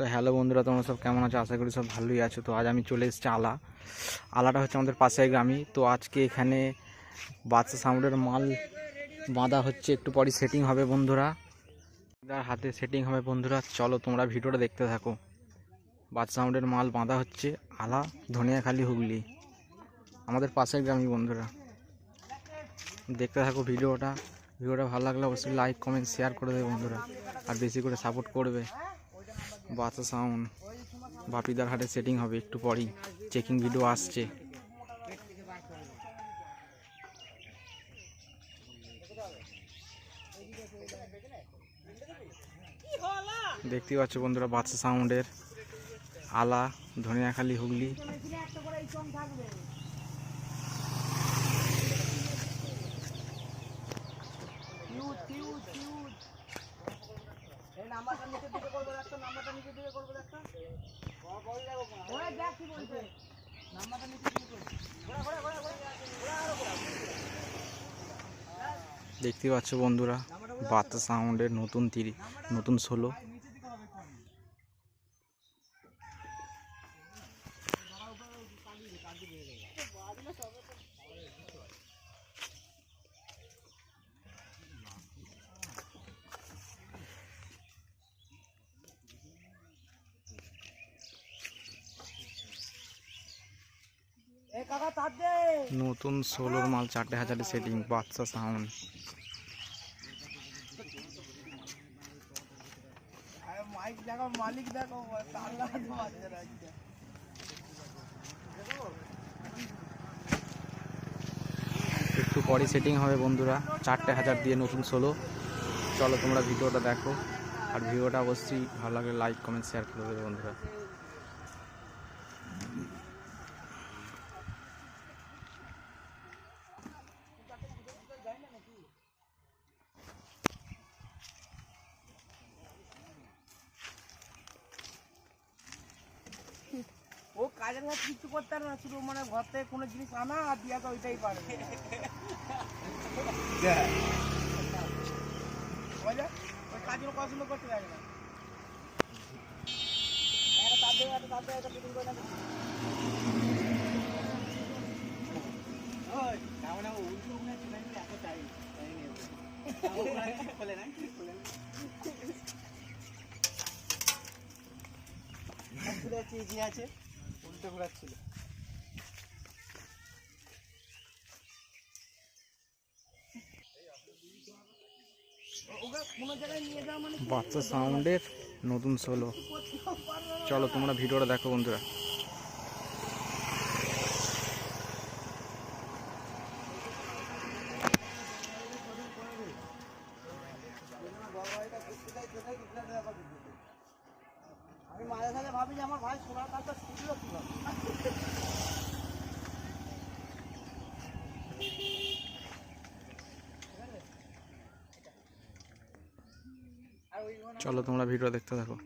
তো হ্যালো বন্ধুরা, তোমরা সব কেমন আছো? আশা করি সব ভালোই আছো। তো আজ আমি চলে এসেছি আলা। আলাটা হচ্ছে আমাদের পাশের গ্রামই। তো আজকে এখানে বাচ্চা সাউন্ডের মাল বাঁধা হচ্ছে। একটু পরই সেটিং হবে বন্ধুরা। যার হাতে সেটিং হবে বন্ধুরা। চলো তোমরা ভিডিওটা দেখতে থাকো। বাচ্চা সাউন্ডের মাল বাঁধা হচ্ছে আলা ধনিয়াখালি হুগলি। আমাদের পাশের গ্রামই বন্ধুরা। দেখতে থাকো ভিডিওটা। ভিডিওটা ভালো লাগলে অবশ্যই লাইক কমেন্ট শেয়ার করে দেবে বন্ধুরা। আর বেশি করে সাপোর্ট করবে। বাচ্চা সাউন্ড। বাপিদার হাটে সেটিং হবে, একটু পরেই। চেকিং ভিডিও আসছে। দেখতে পাচ্ছ বন্ধুরা বাচ্চা সাউন্ডের আলা, ধনিয়াখালি, হুগলি। দেখতে পাচ্ছ বন্ধুরা বাতাস সাউন্ডের নতুন তিরি নতুন ষোলো নতুন সোলোর মাল চারটে হাজারে সেটিং বাচ্চা সাউন্ড মালিক দেখো একটু পরে সেটিং হবে বন্ধুরা চারটে হাজার দিয়ে নতুন সোলো। চলো তোমরা ভিডিওটা দেখো আর ভিডিওটা অবশ্যই ভালো লাগলে লাইক কমেন্ট শেয়ার করে দেবে বন্ধুরা। ও কাজের কিছু করতে পারে না শুধু মানে ঘর থেকে কোনো জিনিস আনা আর দিয়া ওইটাই পারে? ওই কাজগুলো পছন্দ করতে পারে না খোলে না, খোলে না। আছে, উল্টো ঘোরাচ্ছিল। ওকে কোনো জায়গায় নিয়ে যাওয়া মানে বাচ্চা সাউন্ডের নতুন ষোলো চলো তোমরা ভিডিওটা দেখো বন্ধুরা। আমি মাঝে সাঝে ভাবি যে আমার ভাই সোনার কাজটা শিখলো চলো তোমরা ভিডিও দেখতে থাকো।